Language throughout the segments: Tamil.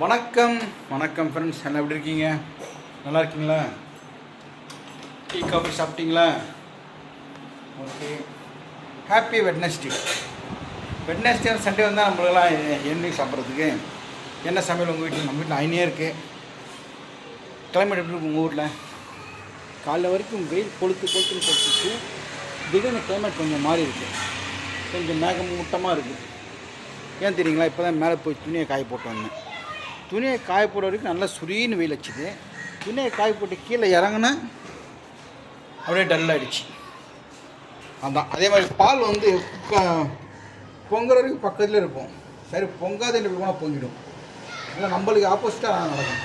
வணக்கம். வணக்கம் ஃப்ரெண்ட்ஸ் என்ன எப்படி இருக்கீங்க? நல்லா இருக்கீங்களா? டீ காஃபி சாப்பிட்டீங்களா? Okay. Happy Wednesday Wednesday Sunday வந்தால் நம்மளுக்கெல்லாம் என்னைக்கு சாப்பிட்றதுக்கு என்ன சமையல் உங்கள் வீட்டில் நம்ம வீட்டில் ஐனே இருக்குது கிளைமேட் எப்படி இருக்கு உங்கள் ஊரில்? காலைல வரைக்கும் வெயில் கொளுத்து கொளுத்துன்னு கொளுத்துச்சு. திடீர்னு கிளைமேட் கொஞ்சம் மாறி இருக்கு. கொஞ்சம் மேகமூட்டமாக இருக்குது ஏன் தெரியுங்களா? இப்போ தான் மேலே போய் துணியை காய போட்டு வந்தேன். துணியை காய போடுற வரைக்கும் நல்லா சுரீன்னு வெயில் வச்சுது துணியை காய போட்டு கீழே இறங்குனா அப்படியே டல் ஆகிடுச்சு அதான் அதே மாதிரி பால் வந்து பொங்குற வரைக்கும் பக்கத்தில் இருக்கும். சரி பொங்காத போனால் பொங்கிடும். இல்லை நம்மளுக்கு ஆப்போசிட்டாக நடக்கும்.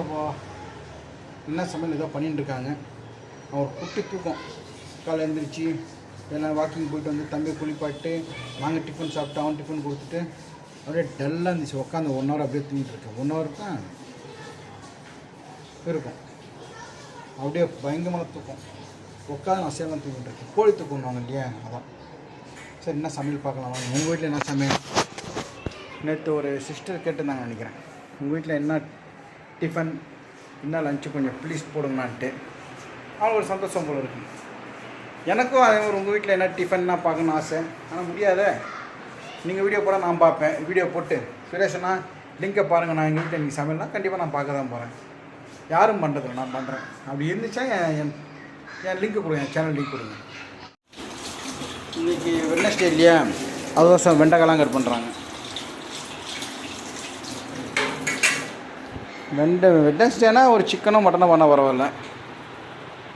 அப்பா என்ன சமையல் ஏதோ பண்ணிட்டு இருக்காங்க. அவர் குட்டி தூக்கம். காலை எழுந்திரிச்சு எல்லாம் வாக்கிங் போயிட்டு வந்து தம்பி குளிப்பாட்டு நாங்கள் டிஃபன் சாப்பிட்டு அவன் டிஃபன் கொடுத்துட்டு அப்படியே டல்லாக இருந்துச்சு. உட்காந்து ஒன் ஹவர் அப்படியே தூங்கிட்டு இருக்கேன். ஒன் ஹவர் தான் இருக்கும். அப்படியே பயங்கரமான தூக்கம். உட்காந்து நான் சேலம் தூங்கிட்டு இருக்கேன். கோழி தூக்கணுவாங்க இல்லையா? அதான். சரி என்ன சமையல் பார்க்கலாம் உங்கள் வீட்டில் என்ன சமையல்? நேற்று ஒரு சிஸ்டர் கேட்டிருந்தாங்க நினைக்கிறேன். உங்கள் வீட்டில் என்ன டிஃபன் என்ன லஞ்சு கொஞ்சம் ப்ளீஸ் போடுங்களான்ட்டு. அவங்களுக்கு ஒரு சந்தோஷம் போல இருக்கு. எனக்கும் அதே மாதிரி உங்கள் வீட்டில் என்ன டிஃபன்னா பார்க்கணும்னு ஆசை. ஆனால் முடியாதே. நீங்கள் வீடியோ போட நான் பார்ப்பேன். வீடியோ போட்டு சுரேஷனா லிங்கை பாருங்கள் நான் எங்கள் வீட்டில் நீங்கள் சமையல்னா கண்டிப்பாக நான் பார்க்க தான் போகிறேன் யாரும் பண்ணுறதில்ல நான் பண்ணுறேன் அப்படி இருந்துச்சா என் என் லிங்க் கொடுங்க என் சேனல் லிங்க் கொடுங்க. இன்றைக்கி வெட்னஸ்டே இல்லையா? அதுதான் சார் வெண்டைக்காலாம் கட் பண்ணுறாங்க வெண்டை வெட்னஸ்டேனா ஒரு சிக்கனோ மட்டனோ பண்ண பரவாயில்ல.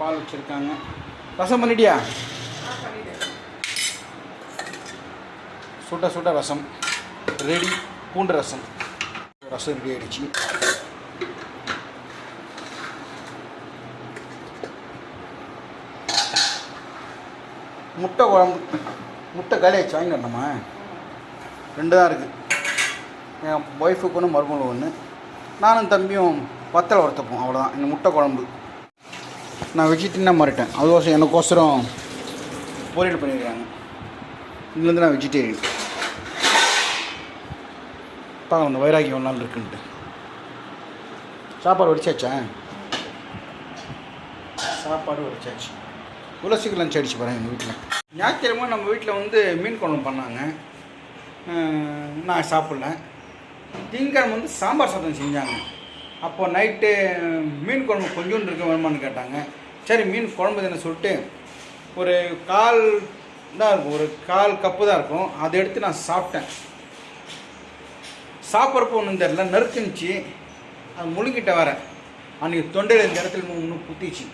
பால் வச்சுருக்காங்க. ரசம் பண்ணிட்டியா? சுட சுட ரசம் ரெடி பூண்டு ரசம். ரசம் ரெடி ஆகிடுச்சு முட்டை குழம்பு முட்டை காலியாச்சு வாங்கி நம்ம ரெண்டு தான் இருக்குது என் ஒய்ஃபுக்கு ஒன்று மருமகள் ஒன்று நானும் தம்பியும் வத்தலை வறுத்தப்போம் அவ்வளோதான் இந்த முட்டை குழம்பு. நான் வெஜிடேரியனாக மாறிட்டேன். அதுக்கோசரம் எனக்கோசரம் பொரியல் பண்ணியிருக்காங்க இங்கேருந்து நான் வெஜிடேரியன் தான் அந்த வைராகியம் ஒரு நாள் இருக்குன்ட்டு. சாப்பாடு வடிச்சாச்சா? சாப்பாடு வடிச்சாச்சு. இவ்வளோ சீக்கிரம் லஞ்ச் அடிச்சு போகிறேன் எங்கள் வீட்டில் ஞாயிற்றுக்கிழமை நம்ம வீட்டில் வந்து மீன் குழம்பு பண்ணாங்க. நான் சாப்பிட்ல. திங்கக்கிழமை வந்து சாம்பார் சாதம் செஞ்சாங்க. அப்போ நைட்டு மீன் குழம்பு கொஞ்சோண்டு இருக்க வேணுமான்னு கேட்டாங்க. சரி மீன் குழம்பு தானே சொல்லிட்டு ஒரு கால் தான் இருக்கும் ஒரு கால் கப்பு தான் இருக்கும். அதை எடுத்து நான் சாப்பிட்டேன். சாப்பிட்றப்போ ஒன்றும் தெரில நறுக்குனுச்சு அது முழுங்கிட்ட வர. அன்றைக்கி தொண்டையில் இந்த இடத்துல இன்னும் குத்திச்சு.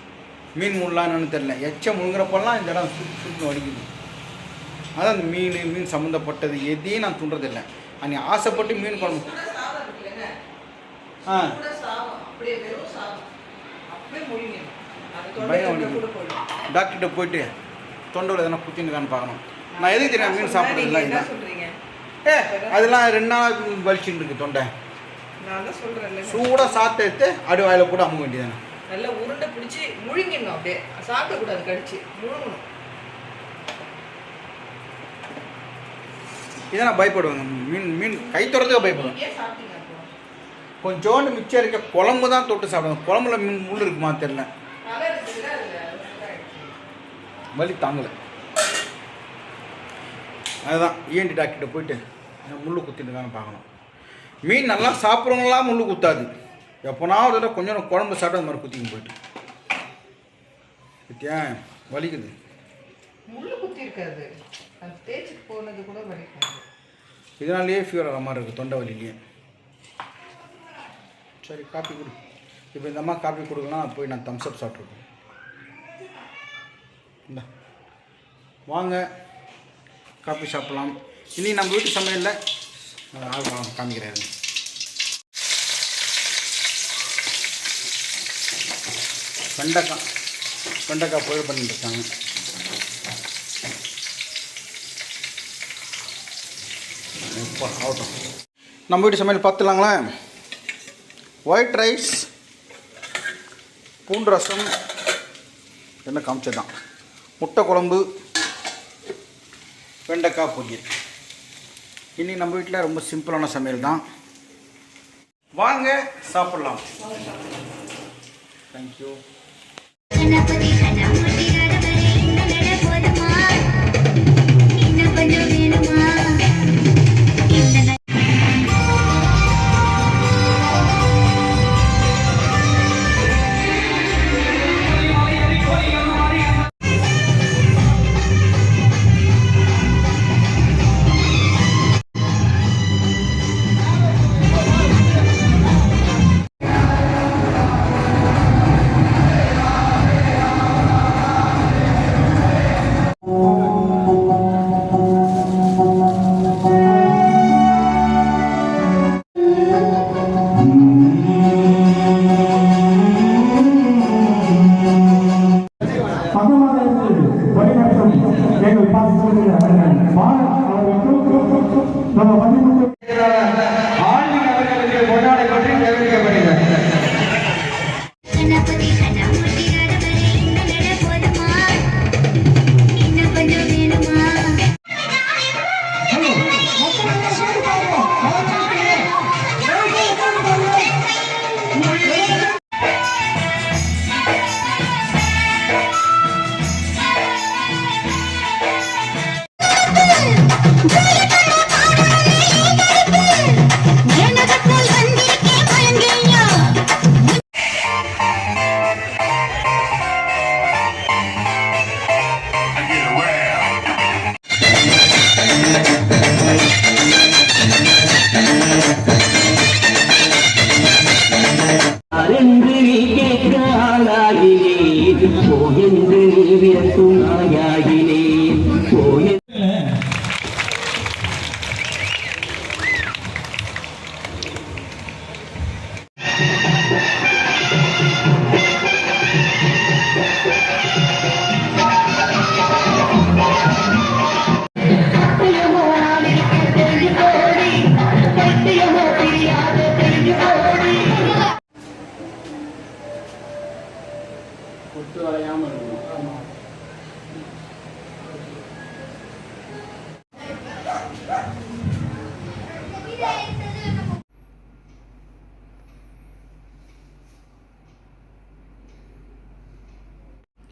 மீன் முள்ளான்னு தெரில எச்சம் முழுங்குறப்பெல்லாம் இந்த இடம் சுட்டு சுட்டு வலிக்குது அதான் அந்த மீன் மீன் சம்மந்தப்பட்டது. எதையும் நான் துன்றதில்லை அன்றைக்கி ஆசைப்பட்டு மீன் குழம்பு. ஆ. டாக்டர்கிட்ட போயிட்டு தொண்டையில் எதனா குத்தின்னு பார்க்கணும். நான் எதுக்கு தெரியும் மீன் சாப்பிட்றதில்ல இதான்? ஏ அதெல்லாம் ரெண்டு நாள் வலிச்சுட்டு இருக்கு தொண்டை. நான் தான். சூடாக சாப்பிட்டு எடுத்து அடி வாயில கூட அமுக வேண்டியதானே நல்லா உருண்டை பிடிச்சி முழுங்கிடணும் அப்படியே. சாப்பிடக்கூடாது கடிச்சு. முழுங்கணும். இதை நான் பயப்படுவேங்க. மீன் மீன் கை தொடர்றதுக்கு பயப்படுவேன் நீங்க ஏன் சாப்பிட்டீங்க அப்போ? கொஞ்சோண்டு மிச்சம் இருக்க குழம்பு தான் தொட்டு சாப்பிடுவேன் குழம்புல மீன் முள் இருக்குமா அதுல? சூடாயிடுச்சு. வலி தாங்கலை. அதுதான் ஏன்டி டாக்டர்கிட்ட போயிட்டு முள் குத்திட்டுருக்கான்னு பார்க்கணும். மீன் நல்லா சாப்பிட்றவங்களாம் முள் குத்தாது. எப்போனாவது தடவை கொஞ்சம் குழம்பு சாப்பிட்டு அந்த மாதிரி குத்திங்க போயிட்டு. பத்தியா? வலிக்குது. முள்ளு குத்தி இருக்காது தேய்ச்சிட்டு போனது கூட வலிக்கும் இதனாலேயே ஃபீவர் ஆகிற மாதிரி இருக்குது தொண்டை வலிலேயே சரி காப்பி கொடு. இப்போ இந்த அம்மா காப்பி கொடுக்கலாம் போய் நான் தம்ஸ் அப் சாப்பிட்ருக்கேன் இந்த. வாங்க. காப்பி சாப்பிட்லாம். இனி நம்ம வீட்டு சமையலில் ஆள் வா- காமிக்கிறேன் வெண்டைக்காய் வெண்டைக்காய் பொரியல் பண்ணிட்டுருக்காங்க ஆகட்டும். நம்ம வீட்டு சமையல் பார்த்துலாங்களா ஒயிட் ரைஸ் பூண்டு ரசம் என்ன காமிச்சது தான் முட்டை குழம்பு வெண்டைக்காய் பொரியல். இன்னைக்கு நம்ம வீட்டில் ரொம்ப சிம்பிளான சமையல் தான். வாங்க சாப்பிட்லாம். தேங்க்யூ எங்கள் பாசிட்டிவ் அவர்கள் பாரத் அவர்களுக்கு நம்ம பதிமூன்று போயென்று நீ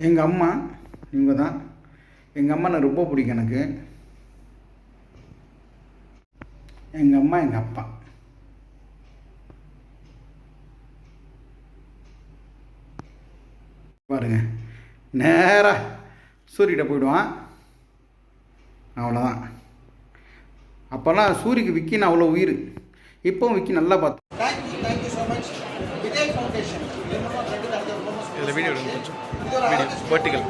எங்கள் அம்மா இவங்க தான் எங்கள் அம்மா நான் ரொம்ப பிடிக்கும் எனக்கு. எங்கள் அம்மா எங்கள் அப்பா. பாருங்க. நேராக சூரியகிட்ட போயிடுவான். அவ்வளோதான் அப்போல்லாம் சூரியக்கு விக்கின்னு அவ்வளோ உயிர். இப்போவும் விக்கி நல்லா பார்த்து இதில் வீடியோ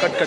கட் கட்